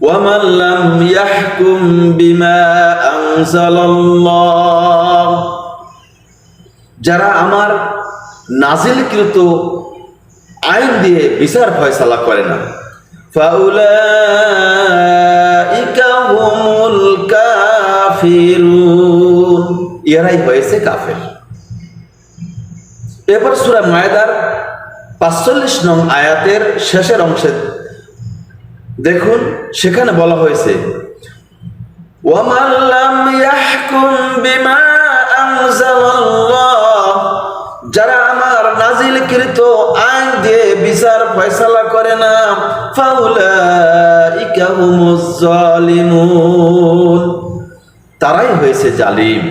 ومن لم يحكم بما أنزل الله যারা আমার নাজিলকৃত আইন দিয়ে বিচার ফয়সালা করে না ফাউলাইকা হুমুল কাফিরুন এরাই হয়েছে কাফের এরপর সূরা মায়দার পাঁচচল্লিশ নং আয়াতের শেষের অংশে দেখুন সেখানে বলা হয়েছে وَمَنْ لَمْ يَحْكُمْ بِمَا أَنزَلَ اللَّهُ যারা আমার নাজিলকৃত আইন দিয়ে বিচার ফয়সালা করে না ফাউলাইকা হুমুজ জালিমুন তারাই হয়েছে জালিম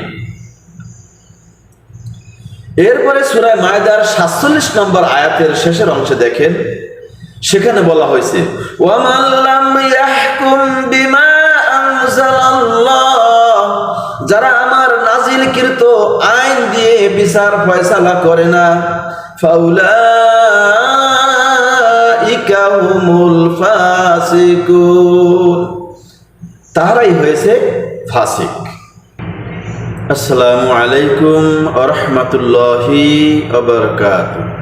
এরপরে সূরা মায়দার সাতচল্লিশ নম্বর আয়াতের শেষের অংশে দেখেন সেখানে বলা হয়েছে যারা আমার নাজিলকৃত আইন দিয়ে বিচার ফয়সালা করে না ফাসিকুন। তারাই হয়েছে ফাসিক। আসসালামু আলাইকুম আরহামতুল্লাহি আবরকাতুহ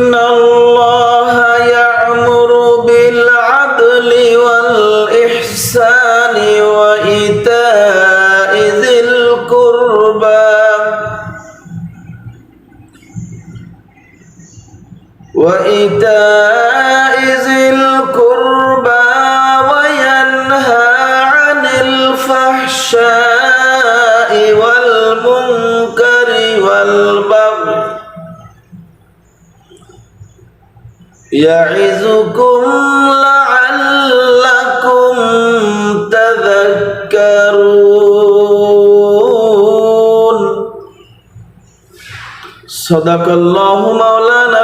وإيتاء ذي القربى وينهى عن الفحشاء والمنكر والبغي يعظكم لعلكم تذكرون صدق الله مولانا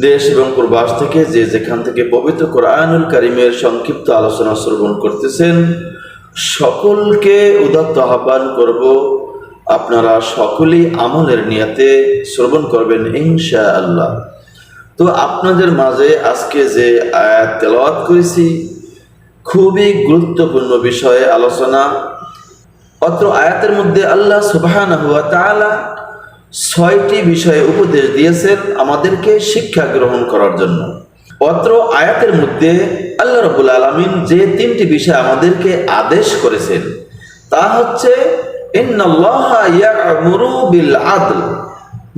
দেশ এবং প্রবাস থেকে যে যেখান থেকে পবিত্র কোরআনুল কারিমের সংক্ষিপ্ত আলোচনা শ্রবণ করতেছেন, সকলকে উদাত্ত আহ্বান করব, আপনারা সকলেই আমলের নিয়াতে শ্রবণ করবেন ইনশা আল্লাহ তো আপনাদের মাঝে আজকে যে আয়াত তেলাওয়াত করেছি, খুবই গুরুত্বপূর্ণ বিষয়ে আলোচনা। অত্র আয়াতের মধ্যে আল্লাহ তাআলা ছয়টি বিষয়ে উপদেশ দিয়েছেন আমাদেরকে শিক্ষা গ্রহণ করার জন্য। অত্র আয়াতের মধ্যে আল্লাহ রবুল আলমিন যে তিনটি বিষয় আমাদেরকে আদেশ করেছেন, তা হচ্ছে আদল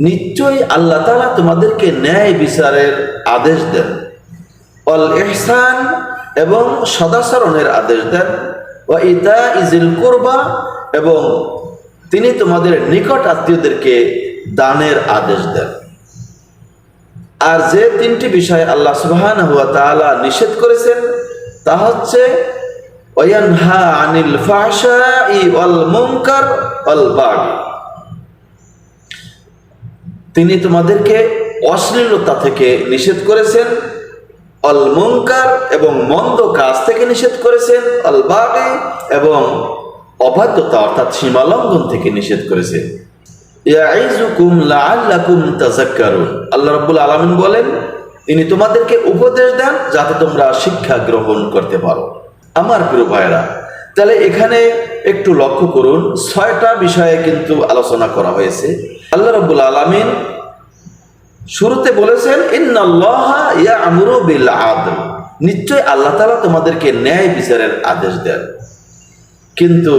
নিশ্চয়ই আল্লাহ তাআলা তোমাদেরকে ন্যায় বিচারের আদেশ দেন। অল ইহসান এবং সদাচরণের আদেশ দেন। ও ইতা ইজিল কুরবা এবং তিনি তোমাদের নিকট আত্মীয়দেরকে দানের আদেশ দেন। আর যে তিনটি বিষয় আল্লাহ সুবহান হুয়া তাআলা নিষেধ করেছেন, তা হচ্ছে ওয়ানহা আনিল ফাহশাই ওয়াল মুনকার ওয়াল বাগি। তিনি তোমাদেরকে অশ্লীলতা থেকে নিষেধ করেছেন অল মুনকার এবং মন্দ কাজ থেকে নিষেধ করেছেন অল বাগি এবং অবাধ্যতা অর্থাৎ সীমালঙ্ঘন থেকে নিষেধ করেছে। আল্লাহ রাব্বুল আলামিন বলেন তিনি তোমাদেরকে উপদেশ দেন যাতে তোমরা শিক্ষা গ্রহণ করতে পারো। আমার প্রিয় ভাইরা তাহলে এখানে একটু লক্ষ্য করুন, ছয়টা বিষয়ে কিন্তু আলোচনা করা হয়েছে। আল্লাহ রাব্বুল আলামিন শুরুতে বলেছেন নিশ্চয় আল্লাহ তাআলা তোমাদেরকে ন্যায় বিচারের আদেশ দেন। কিন্তু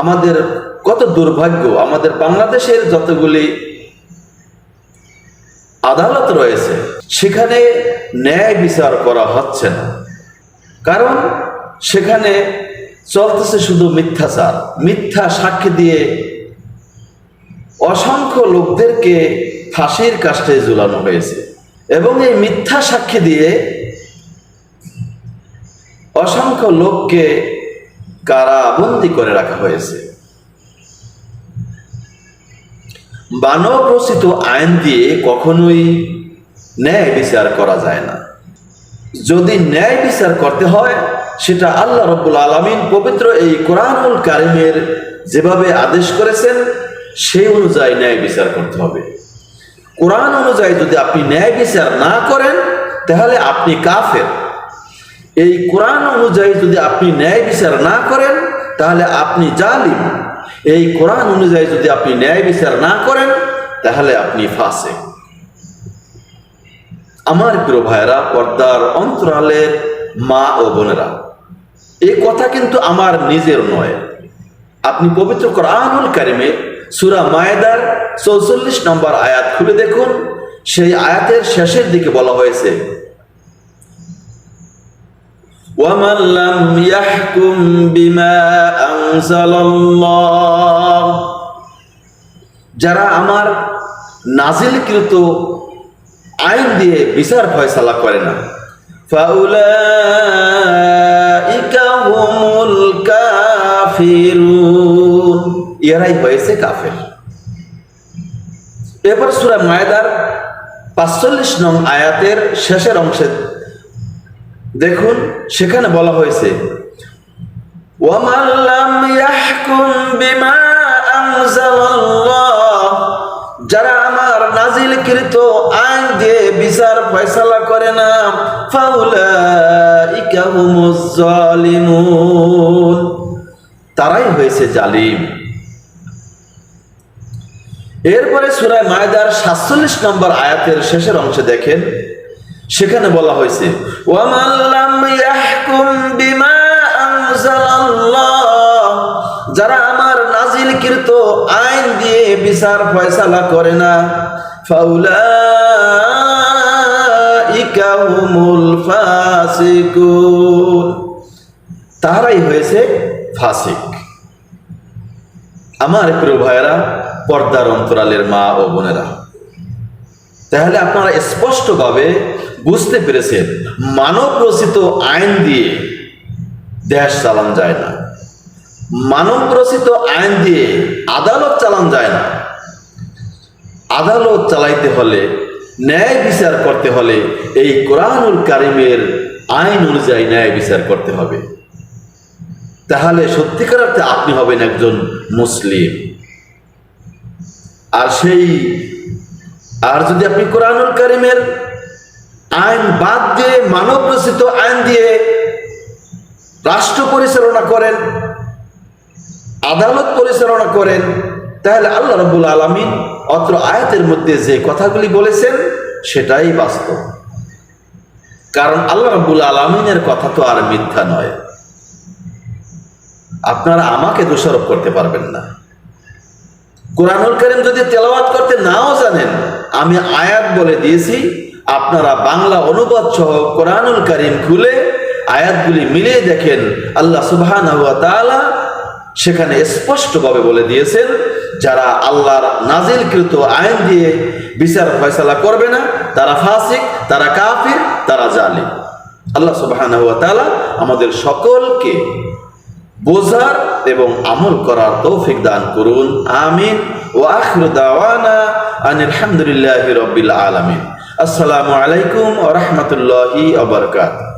আমাদের কত দুর্ভাগ্য, আমাদের বাংলাদেশের যতগুলি আদালত রয়েছে, সেখানে ন্যায় বিচার করা হচ্ছে না। কারণ সেখানে চলতেছে শুধু মিথ্যাচার, মিথ্যা সাক্ষী দিয়ে অসংখ্য লোকদেরকে ফাঁসির কাষ্টে ঝুলানো হয়েছে এবং এই মিথ্যা সাক্ষী দিয়ে অসংখ্য লোককে কারাবন্দি করে রাখা হয়েছে। মানব রচিত আইন দিয়ে কখনোই ন্যায় বিচার করা যায় না। যদি ন্যায় বিচার করতে হয়, সেটা আল্লাহ রব্বুল আলমিন পবিত্র এই কোরআনুল কারিমের যেভাবে আদেশ করেছেন, সেই অনুযায়ী ন্যায় বিচার করতে হবে। কোরআন অনুযায়ী যদি আপনি ন্যায় বিচার না করেন, তাহলে আপনি কাফের। এই কোরআন অনুযায়ী যদি আপনি ন্যায় বিচার না করেন, তাহলে আপনি জালিম। এই কোরআন অনুযায়ী যদি আপনি ন্যায় বিচার না করেন, তাহলে আপনি ফাঁসে। আমার প্রিয় ভাইরা পর্দার অন্তরালের মা ও বোনেরা, এই কথা কিন্তু আমার নিজের নয়। আপনি পবিত্র কোরআনুল কারিমে সুরা মায়েদার চৌচল্লিশ নম্বর আয়াত খুলে দেখুন। সেই আয়াতের শেষের দিকে বলা হয়েছে ومن لم يحكم بما أنزل الله যারা আমার নাজিলকৃত আইন দিয়ে বিচার ফয়সালা করে না ফাউলাইকা হুমুল কাফিরুন এরাই হয়েছে কাফের এরপর সূরা মায়দার পাঁচচল্লিশ নং আয়াতের শেষের অংশে দেখুন, সেখানে বলা হয়েছে যারা আমার নাজিল কৃত আইন দিয়ে বিচার ফয়সালা করে না ফাউলা তারাই হয়েছে জালিম। এরপরে সুরায় মায়দার সাতচল্লিশ নম্বর আয়াতের শেষের অংশে দেখেন সেখানে বলা হয়েছে যারা আমার নাজিলকৃত আইন দিয়ে বিচার ফয়সালা করে না ফাসিকুন। তারাই হয়েছে ফাসিক। আমার প্রিয় ভাইয়েরা, পর্দার অন্তরালের মা ও বোনেরা তাহলে আপনারা স্পষ্টভাবে বুঝতে পেরেছেন মানব রচিত আইন দিয়ে দেশ চালান যায় না। মানব রচিত আইন দিয়ে আদালত চালান যায় না। আদালত চালাইতে হলে, ন্যায় বিচার করতে হলে এই কোরআনুল কারিমের আইন অনুযায়ী ন্যায় বিচার করতে হবে। তাহলে সত্যিকার আপনি হবেন একজন মুসলিম। আর সেই আর যদি আপনি কোরআনুল করিমের আইন বাদ দিয়ে মানব রচিত আইন দিয়ে রাষ্ট্র পরিচালনা করেন, আদালত পরিচালনা করেন, তাহলে আল্লাহ রব্বুল আলমিন অত্র আয়াতের মধ্যে যে কথাগুলি বলেছেন, সেটাই বাস্তব। কারণ আল্লাহ রব্বুল আলমিনের কথা তো আর মিথ্যা নয়। আপনারা আমাকে দোষারোপ করতে পারবেন না। কোরআনুল করিম যদি তেলাওয়াত করতে নাও জানেন আমি আয়াত বলে দিয়েছি, আপনারা বাংলা অনুবাদ সহ কোরআনুল করিম খুলে আয়াতগুলি মিলিয়ে দেখেন। আল্লাহ সুবহান সেখানে স্পষ্টভাবে বলে দিয়েছেন, যারা আল্লাহর নাজিলকৃত আইন দিয়ে বিচার ফয়সালা করবে না, তারা ফাসিক, তারা কাফির, তারা জালিম। আল্লাহ সুবহান আমাদের সকলকে বোঝার এবং আমল করার তৌফিক দান করুন, আমিন। ও আখির দাওয়ানা আনিল হামদুলিল্লাহি রাব্বিল আলামিন। আসসালামু আলাইকুম ও রাহমাতুল্লাহি ওয়া বারাকাতুহু।